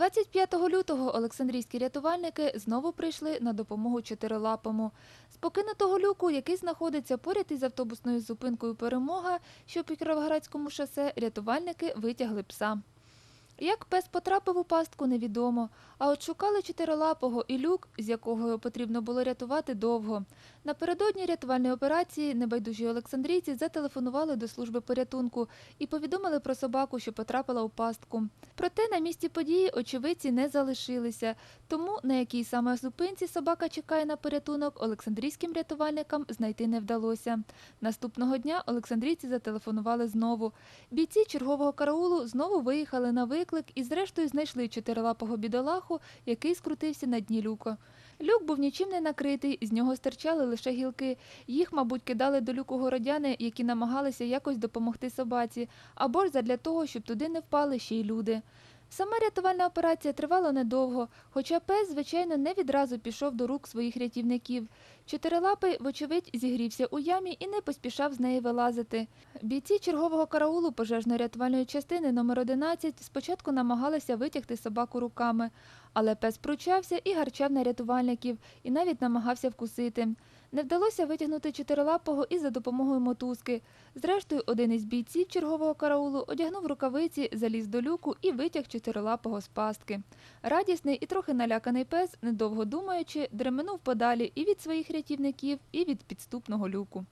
25 лютого Олександрійські рятувальники знову прийшли на допомогу чотирилапому. З покинутого люку, який знаходиться поряд із автобусною зупинкою Перемога, що по Кіровоградському шосе, рятувальники витягли пса. Як пес потрапив у пастку, невідомо. А от шукали чотирилапого і люк, з якого його потрібно було рятувати довго. Напередодні рятувальної операції небайдужі олександрійці зателефонували до служби порятунку і повідомили про собаку, що потрапила у пастку. Проте на місці події очевидці не залишилися, тому на якій саме зупинці собака чекає на порятунок, олександрійським рятувальникам знайти не вдалося. Наступного дня олександрійці зателефонували знову. Бійці чергового караулу знову виїхали на виклик і зрештою знайшли чотирилапого бідолаху, який скрутився на дні люка. Люк був нічим не накритий, з нього стирчали лише гілки. Їх, мабуть, кидали до люку городяни, які намагалися якось допомогти собаці, або ж задля того, щоб туди не впали ще й люди. Сама рятувальна операція тривала недовго, хоча пес, звичайно, не відразу пішов до рук своїх рятівників. Чотирилапий, вочевидь, зігрівся у ямі і не поспішав з неї вилазити. Бійці чергового караулу пожежно-рятувальної частини номер 11 спочатку намагалися витягти собаку руками, але пес пручався і гарчав на рятувальників, і навіть намагався вкусити. Не вдалося витягнути чотирилапого і за допомогою мотузки. Зрештою, один із бійців чергового караулу одягнув рукавиці, заліз до люку і витяг чотирилапого з пастки. Радісний і трохи наляканий пес, недовго думаючи, дременув подалі і від своїх рятівників, і від підступного люку.